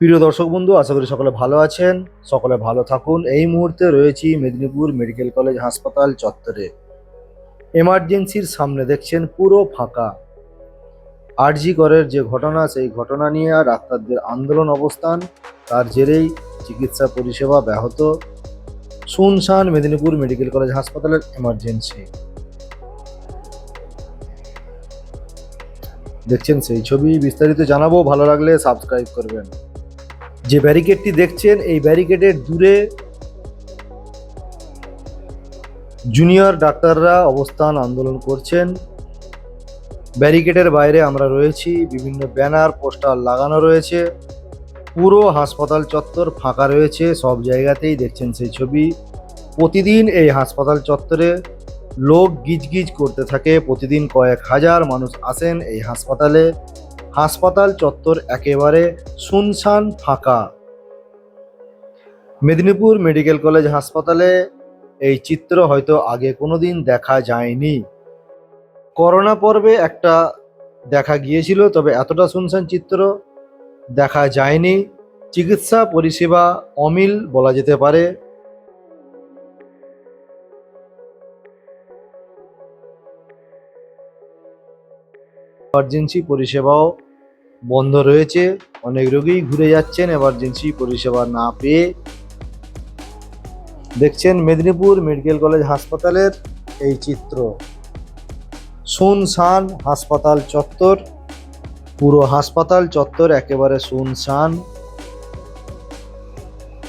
প্রিয় দর্শক বন্ধু, আশা করি সকলে ভালো আছেন। সকলে ভালো থাকুন। এই মুহূর্তে রয়েছি মেদিনীপুর মেডিকেল কলেজ হাসপাতাল চত্বরে। এমার্জেন্সির সামনে দেখছেন পুরো ফাঁকা। আরজি করের যে ঘটনা, সেই ঘটনা নিয়ে আর ডাক্তারদের আন্দোলন অবস্থান, তার জেরেই চিকিৎসা পরিষেবা ব্যাহত। শুনশান মেদিনীপুর মেডিকেল কলেজ হাসপাতালের এমার্জেন্সি। দেখছেন সেই ছবি, বিস্তারিত জানাব। ভালো লাগলে সাবস্ক্রাইব করবেন। যে ব্যারিকেডটি দেখছেন, এই ব্যারিকেডের দূরে জুনিয়র ডাক্তাররা অবস্থান আন্দোলন করছেন। ব্যারিকেডের বাইরে আমরা রয়েছি, বিভিন্ন ব্যানার, পোস্টার লাগানো রয়েছে। পুরো হাসপাতাল চত্বর ফাঁকা রয়েছে, সব জায়গাতেই দেখছেন সেই ছবি। প্রতিদিন এই হাসপাতাল চত্বরে লোক গিজগিজ করতে থাকে, প্রতিদিন কয়েক হাজার মানুষ আসেন এই হাসপাতালে। হাসপাতাল চত্বর একেবারে শুনশান ফাঁকা। মেদিনীপুর মেডিকেল কলেজ হাসপাতালে এই চিত্র হয়তো আগে কোনোদিন দেখা যায়নি। করোনা পর্বে একটা দেখা গিয়েছিল, তবে এতটা শুনশান চিত্র দেখা যায়নি। চিকিৎসা পরিষেবা অমিল বলা যেতে পারে। এমার্জেন্সি পরিষেবাও বন্ধ রয়েছে, অনেক রোগী ঘুরে যাচ্ছেন এমার্জেন্সি পরিষেবা না পেয়ে। দেখছেন মেদিনীপুর মেডিকেল কলেজ হাসপাতালের এই চিত্র। শুনশান হাসপাতাল চত্বর, পুরো হাসপাতাল চত্বর একেবারে শুনশান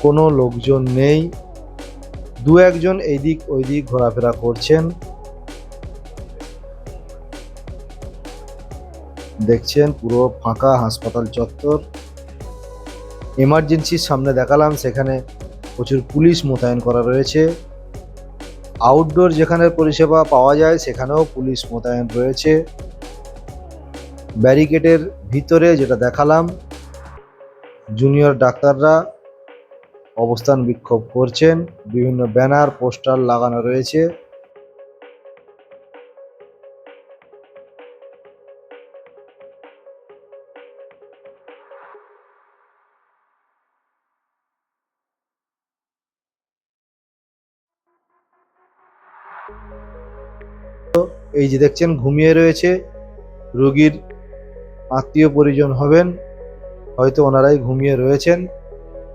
কোনো লোকজন নেই। দু একজন এইদিক ওইদিক ঘোরাফেরা করছেন। দেখছেন, পুরো ফাঁকা হাসপাতাল চত্বর। এমার্জেন্সির সামনে দেখালাম, সেখানে প্রচুর পুলিশ মোতায়েন করা রয়েছে। আউটডোর যেখানে পরিষেবা পাওয়া যায়, সেখানেও পুলিশ মোতায়েন রয়েছে। ব্যারিকেডের ভিতরে যেটা দেখালাম, জুনিয়র ডাক্তাররা অবস্থান বিক্ষোভ করছেন। বিভিন্ন ব্যানার, পোস্টার লাগানো রয়েছে। এই যে দেখছেন, ঘুমিয়ে রয়েছে। রোগীর আত্মীয় পরিজন হবেন, হয়তো ওনারাই ঘুমিয়ে রয়েছেন।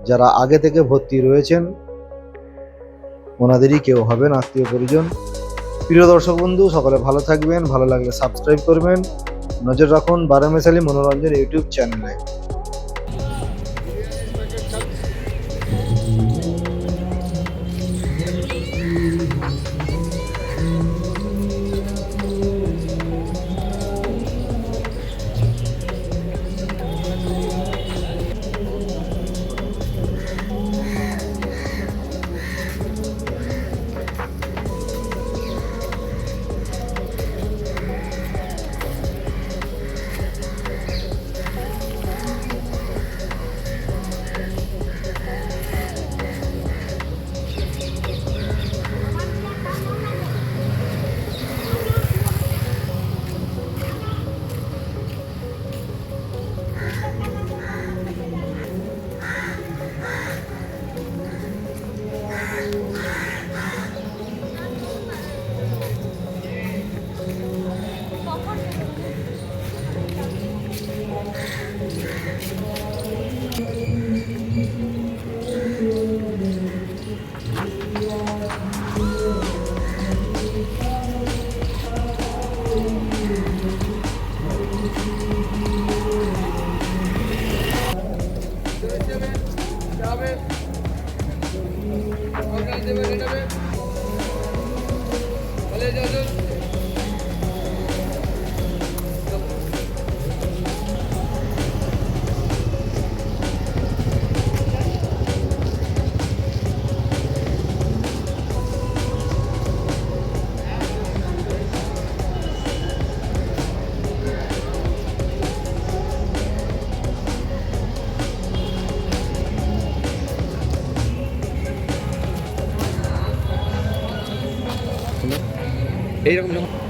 যারা আগে থেকে ভর্তি রয়েছেন, ওনাদেরই কেউ হবেন আত্মীয় পরিজন। প্রিয় দর্শক বন্ধু, সকলে ভালো থাকবেন, ভালো লাগলে সাবস্ক্রাইব করবেন। নজর রাখুন বারামেশালী মনোরঞ্জন ইউটিউব চ্যানেলে। Hadi, hadi, hadi. এইরকম যখন